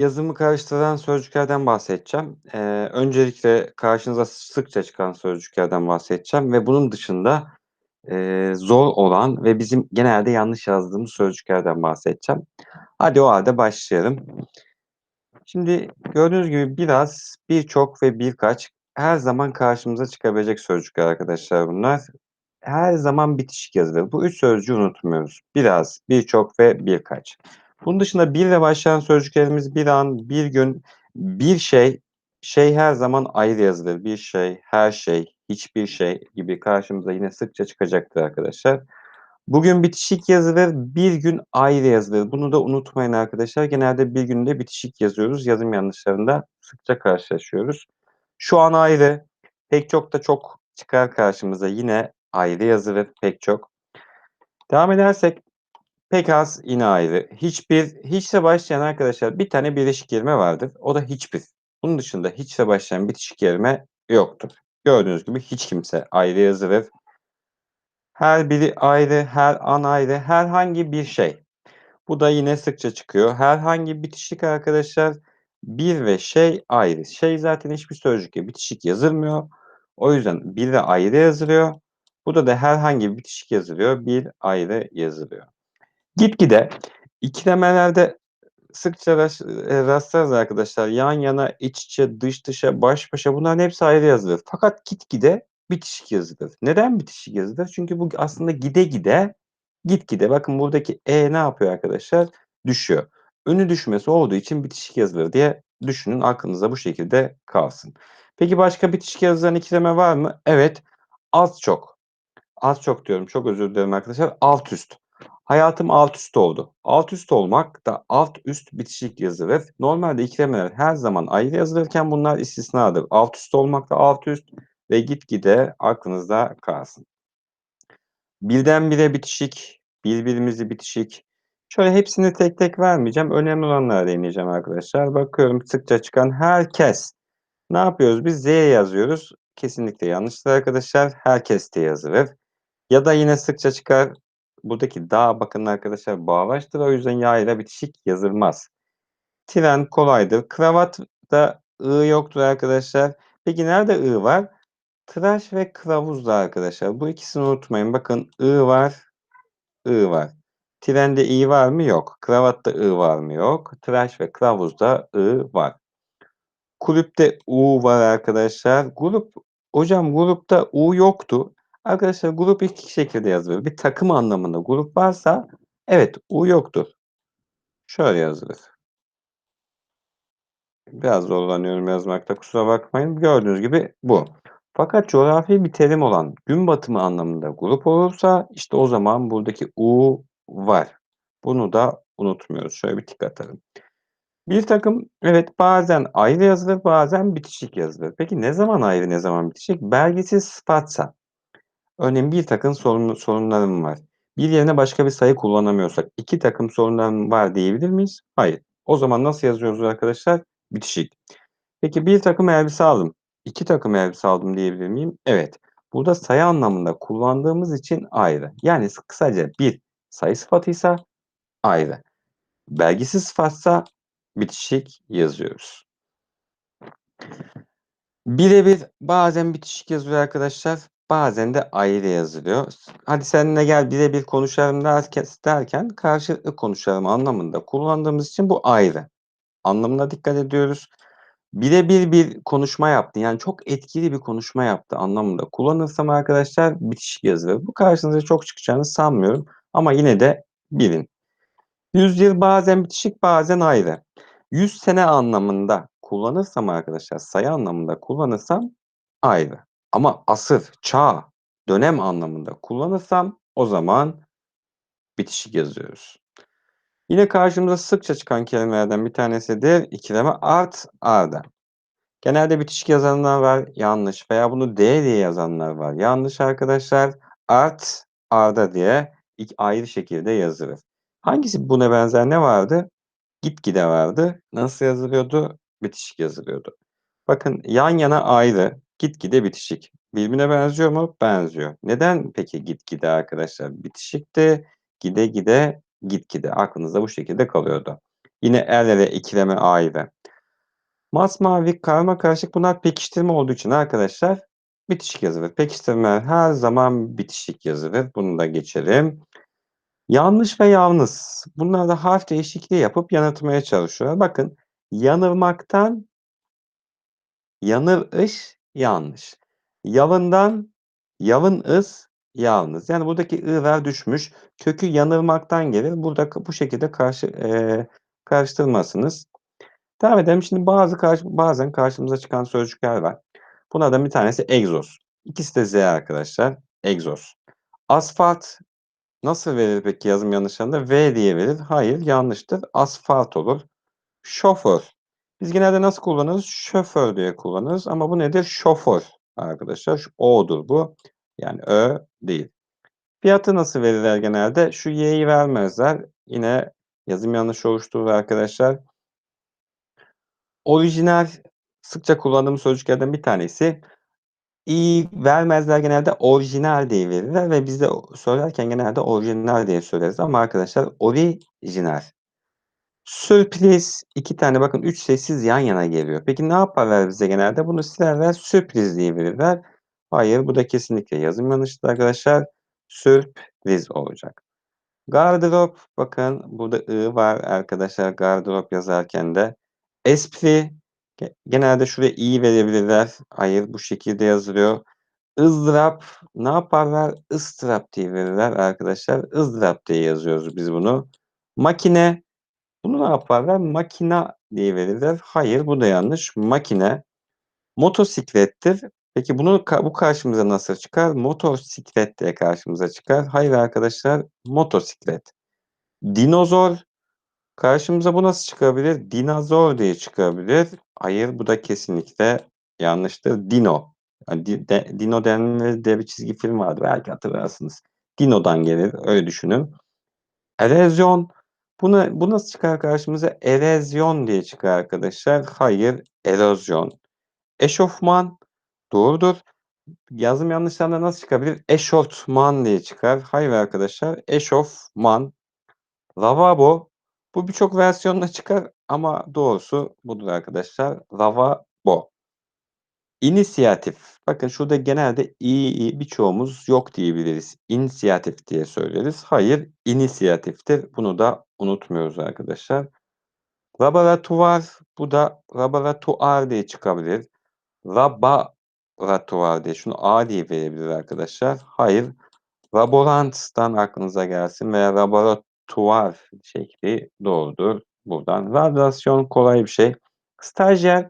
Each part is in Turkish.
Yazımı karıştıran sözcüklerden bahsedeceğim. Eee, öncelikle karşınıza sıkça çıkan sözcüklerden bahsedeceğim ve bunun dışında, eee, zor olan ve bizim genelde yanlış yazdığımız sözcüklerden bahsedeceğim. Hadi o hâlde başlayalım. Şimdi gördüğünüz gibi biraz, birçok ve birkaç her zaman karşımıza çıkabilecek sözcükler arkadaşlar bunlar. Her zaman bitişik yazılır. Bu 3 sözcüğü unutmuyoruz. Biraz, birçok ve birkaç. Bunun dışında bir ile başlayan sözcüklerimiz bir an, bir gün, bir şey, şey her zaman ayrı yazılır. Bir şey, her şey, hiçbir şey gibi karşımıza yine sıkça çıkacaktır arkadaşlar. Bugün bitişik yazılır, bir gün ayrı yazılır. Bunu da unutmayın arkadaşlar. Genelde bir günde bitişik yazıyoruz. Yazım yanlışlarında sıkça karşılaşıyoruz. Şu an ayrı, pek çok da çok çıkar karşımıza. Yine ayrı yazılır pek çok. Devam edersek pek az yine ayrı. Hiçbir, hiçle başlayan arkadaşlar bir tane birleşik kelime vardır. O da hiçbir. Bunun dışında hiçle başlayan bitişik kelime yoktur. Gördüğünüz gibi hiç kimse ayrı yazılır. Her biri ayrı, her an ayrı, herhangi bir şey. Bu da yine sıkça çıkıyor. Herhangi bitişik arkadaşlar bir ve şey ayrı. Şey zaten hiçbir sözcükle bitişik yazılmıyor. O yüzden bir de ayrı yazılıyor. Burada da herhangi bitişik yazılıyor. Bir ayrı yazılıyor. Gitgide ikilemelerde sıkça ras eee, rastlarız arkadaşlar. Yan yana, iç içe, dış dışa, baş başa bunların hepsi ayrı yazılır. Fakat gitgide bitişik yazılır. Neden bitişik yazılır? Çünkü bu aslında gide gide, gitgide bakın buradaki e ne yapıyor arkadaşlar? Düşüyor. Önü düşmesi olduğu için bitişik yazılır diye düşünün. Aklınızda bu şekilde kalsın. Peki başka bitişik yazılan ikileme var mı? Evet. Az çok. Az çok diyorum. Çok özür dilerim arkadaşlar. Alt üst. Hayatım alt üst oldu. Alt üst olmak da alt üst bitişik yazılır. Normalde ikilemeler her zaman ayrı yazılırken bunlar istisnadır. Alt üst olmak da alt üst ve gitgide aklınızda kalsın. Birdenbire bitişik, birbirimizi bitişik. Şöyle hepsini tek tek vermeyeceğim. Önemli olanlara değineceğim arkadaşlar. Bakıyorum sıkça çıkan herkes. Ne yapıyoruz biz? Z yazıyoruz. Kesinlikle yanlıştır arkadaşlar. Herkes de yazılır. Ya da yine sıkça çıkar. Buradaki da bakın arkadaşlar bağlaçtır. O yüzden ya ile bitişik yazılmaz. Tren kolaydır. Kravatta ı yoktur arkadaşlar. Peki nerede ı var? Tıraş ve kılavuzda arkadaşlar. Bu ikisini unutmayın. Bakın ı var, ı var. Trende i var mı? Yok. Kravatta ı var mı? Yok. Tıraş ve kılavuzda ı var. Kulüpte u var arkadaşlar. Grup, hocam grupta u yoktu. Arkadaşlar grup iki şekilde yazılır. Bir takım anlamında grup varsa evet u yoktur. Şöyle yazılır. Biraz zorlanıyorum yazmakta kusura bakmayın. Gördüğünüz gibi bu. Fakat coğrafi bir terim olan gün batımı anlamında grup olursa işte o zaman buradaki u var. Bunu da unutmuyoruz. Şöyle bir tik atalım. Bir takım evet bazen ayrı yazılır, bazen bitişik yazılır. Peki ne zaman ayrı, ne zaman bitişik? Belgesiz sıfatsa. Örneğin bir takım sorun, sorunlarım var. Bir yerine başka bir sayı kullanamıyorsak iki takım sorunlarım var diyebilir miyiz? Hayır. O zaman nasıl yazıyoruz arkadaşlar? Bitişik. Peki bir takım elbise aldım. İki takım elbise aldım diyebilir miyim? Evet. Burada sayı anlamında kullandığımız için ayrı. Yani kısaca bir sayı sıfatıysa ayrı. Belgesiz sıfatsa bitişik yazıyoruz. Birebir bazen bitişik yazılıyor arkadaşlar. Bazen de ayrı yazılıyor. Hadi seninle gel birebir konuşalım derken, derken karşılıklı konuşalım anlamında kullandığımız için bu ayrı. Anlamına dikkat ediyoruz. Birebir bir konuşma yaptı. Yani çok etkili bir konuşma yaptı anlamında kullanırsam arkadaşlar bitişik yazılır. Bu karşınıza çok çıkacağını sanmıyorum. Ama yine de bilin. 100 yıl bazen bitişik bazen ayrı. 100 sene anlamında kullanırsam arkadaşlar sayı anlamında kullanırsam ayrı. Ama asır, çağ, dönem anlamında kullanırsam o zaman bitişik yazıyoruz. Yine karşımıza sıkça çıkan kelimelerden bir tanesidir ikileme art arda. Genelde bitişik yazanlar var yanlış veya bunu D diye yazanlar var yanlış arkadaşlar. Art arda diye iki ayrı şekilde yazılır. Hangisi buna benzer ne vardı? Gitgide vardı. Nasıl yazılıyordu? Bitişik yazılıyordu. Bakın yan yana ayrı, gitgide bitişik. Birbirine benziyor mu? Benziyor. Neden peki gitgide arkadaşlar bitişikti? Gide gide gitgide aklınızda bu şekilde kalıyordu. Yine er ve ikileme ayrı. Masmavi, karmakarışık bunlar pekiştirme olduğu için arkadaşlar bitişik yazılır. Pekiştirmeler her zaman bitişik yazılır. Bunu da geçelim. Yanlış ve yalnız. Bunlar da harf değişikliği yapıp yanıltmaya çalışıyorlar. Bakın yanılmaktan yanır-ış yanlış. Yalından yalın-ız yalnız. Yani buradaki ı'lar düşmüş. Kökü yanılmaktan gelir. Burada bu şekilde karşı eee, karıştırmasınız. Devam edelim. Şimdi bazı karşı, bazen karşımıza çıkan sözcükler var. Bunlardan bir tanesi egzoz. İkisi de Z arkadaşlar. Egzoz. Asfalt nasıl verilir peki yazım yanlışlarında? V diye verir. Hayır yanlıştır. Asfalt olur. Şoför. Biz genelde nasıl kullanırız? Şoför diye kullanırız ama bu nedir? Şoför arkadaşlar. Şu O'dur bu. Yani Ö değil. Fiyatı nasıl verirler genelde? Şu Y'yi vermezler. Yine yazım yanlışı oluşturur arkadaşlar. Orijinal sıkça kullandığımız sözcüklerden bir tanesi. İ vermezler genelde orijinal diye verirler ve biz de söylerken genelde orijinal diye söyleriz ama arkadaşlar orijinal. Sürpriz iki tane bakın üç sessiz yan yana geliyor. Peki ne yaparlar bize genelde? Bunu silerler sürpriz diye verirler. Hayır bu da kesinlikle yazım yanlıştır arkadaşlar. Sürpriz olacak. Gardırop bakın burada ı var arkadaşlar gardırop yazarken de. Espri genelde şuraya i verebilirler. Hayır bu şekilde yazılıyor. ızdırap ne yaparlar? ıstırap diye verirler arkadaşlar. ızdırap diye yazıyoruz biz bunu. Makine bunu ne yaparlar? Makina diye verirler. Hayır bu da yanlış. Makine. Motosiklettir. Peki bunu bu karşımıza nasıl çıkar? Motosiklet diye karşımıza çıkar. Hayır arkadaşlar motosiklet. Dinozor karşımıza bu nasıl çıkabilir? Dinozor diye çıkabilir. Hayır bu da kesinlikle yanlıştır. Dino. Yani Dino denli diye bir çizgi film vardı belki hatırlarsınız. Dino'dan gelir öyle düşünün. Erozyon Buna, bu nasıl çıkar karşımıza? Erozyon diye çıkar arkadaşlar. Hayır, erozyon. Eşofman doğrudur. Yazım yanlışlarında nasıl çıkabilir? Eşortman diye çıkar. Hayır arkadaşlar, eşofman. Lavabo. Bu birçok versiyonla çıkar ama doğrusu budur arkadaşlar. Lavabo. İnisiyatif. Bakın şurada genelde i birçoğumuz yok diyebiliriz. İnisiyatif diye söyleriz. Hayır, inisiyatiftir. Bunu da unutmuyoruz arkadaşlar. Laboratuvar. Bu da laboratuvar diye çıkabilir. Laboratuvar diye. Şunu A diye verebilir arkadaşlar. Hayır. Laboranttan aklınıza gelsin veya laboratuvar şekli doğrudur. Buradan. Radyasyon kolay bir şey. Stajyer.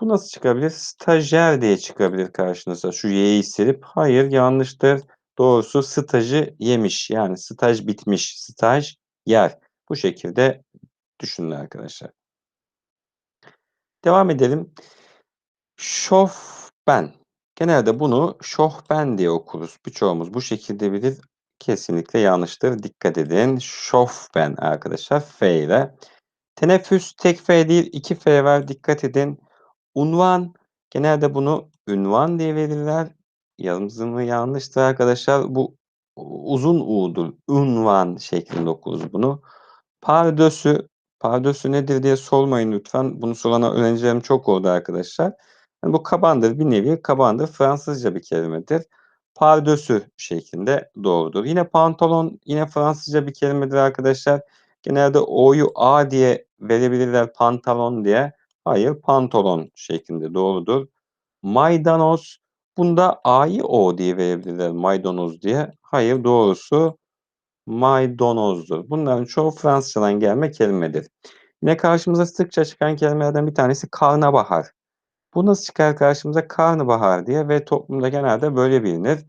Bu nasıl çıkabilir? Stajyer diye çıkabilir karşınıza. Şu y'yi silip hayır yanlıştır. Doğrusu stajı yemiş. Yani staj bitmiş. Staj yer. Bu şekilde düşünün arkadaşlar. Devam edelim. Şofben. Genelde bunu şofben diye okuruz. Birçoğumuz bu şekilde bilir. Kesinlikle yanlıştır. Dikkat edin. Şofben arkadaşlar. F ile. Teneffüs tek F değil iki F var. Dikkat edin. Unvan. Genelde bunu ünvan diye verirler. Yazımı yanlıştır arkadaşlar. Bu uzun U'dur. Unvan şeklinde okuruz bunu. Pardösü. Pardösü nedir diye sormayın lütfen. Bunu soran öğrencilerim çok oldu arkadaşlar. Yani bu kabandır. Bir nevi kabandır. Fransızca bir kelimedir. Pardösü şeklinde doğrudur. Yine pantolon yine Fransızca bir kelimedir arkadaşlar. Genelde O'yu A diye verebilirler pantalon diye. Hayır pantolon şeklinde doğrudur. Maydanoz bunda A'yı O diye verebilirler maydanoz diye. Hayır doğrusu maydanozdur. Bunların çoğu Fransızcadan gelme kelimedir. Yine karşımıza sıkça çıkan kelimelerden bir tanesi karnabahar. Bu nasıl çıkar karşımıza? Karnabahar diye ve toplumda genelde böyle bilinir.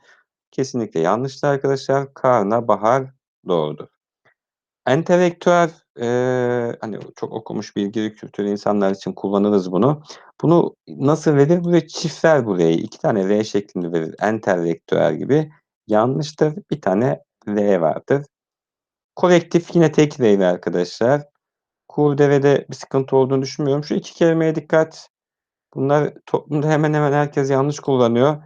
Kesinlikle yanlıştır arkadaşlar. Karnabahar doğrudur. Entelektüel, eee, hani çok okumuş, bilgili, kültürlü insanlar için kullanırız bunu. Bunu nasıl verir? Buraya çiftler burayı. 2 tane V şeklinde verir. Entelektüel gibi. Yanlıştır. Bir tane V vardır. Kolektif yine tek V'li arkadaşlar. Kurdelede bir sıkıntı olduğunu düşünmüyorum. Şu iki kelimeye dikkat. Bunlar toplumda hemen hemen herkes yanlış kullanıyor.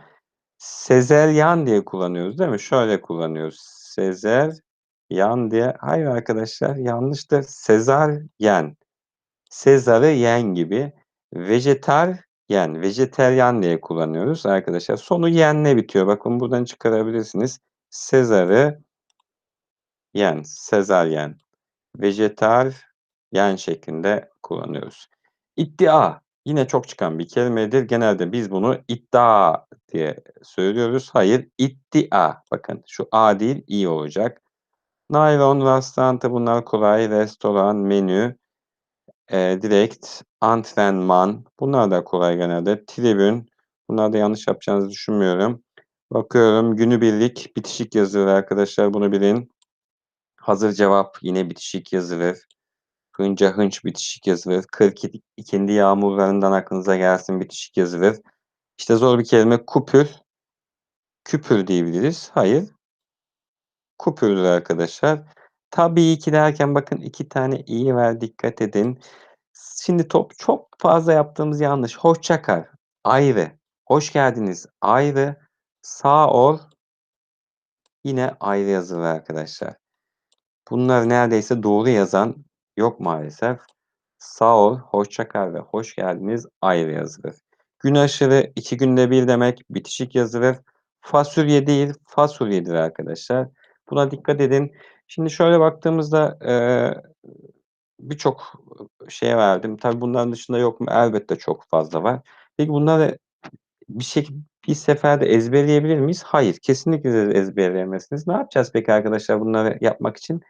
Sezeryan diye kullanıyoruz değil mi? Şöyle kullanıyoruz. Sezer yan diye. Hayır arkadaşlar, yanlıştır. Sezaryen. Sezaryen gibi. Vejetaryen, vejeteryan diye kullanıyoruz arkadaşlar. Sonu yenle bitiyor. Bakın buradan çıkarabilirsiniz. Sezarı yen, sezaryen. Vejetaryen şeklinde kullanıyoruz. İddia. Yine çok çıkan bir kelimedir. Genelde biz bunu iddia diye söylüyoruz. Hayır, iddia. Bakın şu a değil, i olacak. Naylon, rastlantı bunlar kolay. Restoran, menü, e, direkt, antrenman. Bunlar da kolay genelde. Tribün. Bunlar da yanlış yapacağınızı düşünmüyorum. Bakıyorum günübirlik bitişik yazılır arkadaşlar bunu bilin. Hazır cevap yine bitişik yazılır. Hınca hınç bitişik yazılır. 42 ikindi yağmurlarından aklınıza gelsin bitişik yazılır. İşte zor bir kelime kupür. Küpür diyebiliriz. Hayır. Kupürdür arkadaşlar. Tabii ki derken bakın iki tane i var dikkat edin. Şimdi top çok fazla yaptığımız yanlış. Hoşça kal. Ayrı. Hoş geldiniz. Ayrı. Sağ ol. Yine ayrı yazılır arkadaşlar. Bunlar neredeyse doğru yazan yok maalesef. Sağ ol, hoşça ve hoş geldiniz ayrı yazılır. Gün aşırı iki günde bir demek bitişik yazılır. Fasulye değil, fasulyedir arkadaşlar. Buna dikkat edin. Şimdi şöyle baktığımızda e, birçok şey verdim. Tabii bunların dışında yok mu? Elbette çok fazla var. Peki bunları bir şey bir seferde ezberleyebilir miyiz? Hayır, kesinlikle ezberleyemezsiniz. Ne yapacağız peki arkadaşlar bunları yapmak için?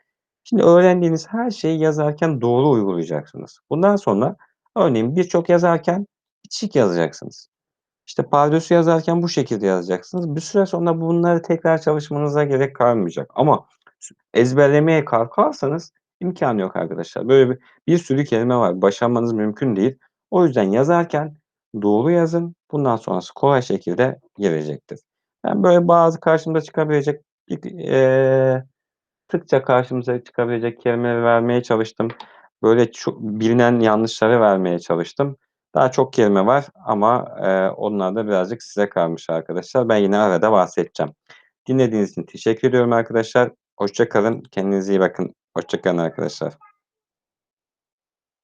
Şimdi öğrendiğiniz her şeyi yazarken doğru uygulayacaksınız. Bundan sonra örneğin birçok yazarken bitişik yazacaksınız. İşte pardösü yazarken bu şekilde yazacaksınız. Bir süre sonra bunları tekrar çalışmanıza gerek kalmayacak. Ama ezberlemeye kalkarsanız imkanı yok arkadaşlar. Böyle bir, bir sürü kelime var. Başarmanız mümkün değil. O yüzden yazarken doğru yazın. Bundan sonrası kolay şekilde gelecektir. Ben böyle bazı karşımıza çıkabilecek eee sıkça karşımıza çıkabilecek kelimeleri vermeye çalıştım. Böyle çok bilinen yanlışları vermeye çalıştım. Daha çok kelime var ama e, onlar da birazcık size kalmış arkadaşlar. Ben yine arada bahsedeceğim. Dinlediğiniz için teşekkür ediyorum arkadaşlar. Hoşça kalın. Kendinize iyi bakın. Hoşça kalın arkadaşlar.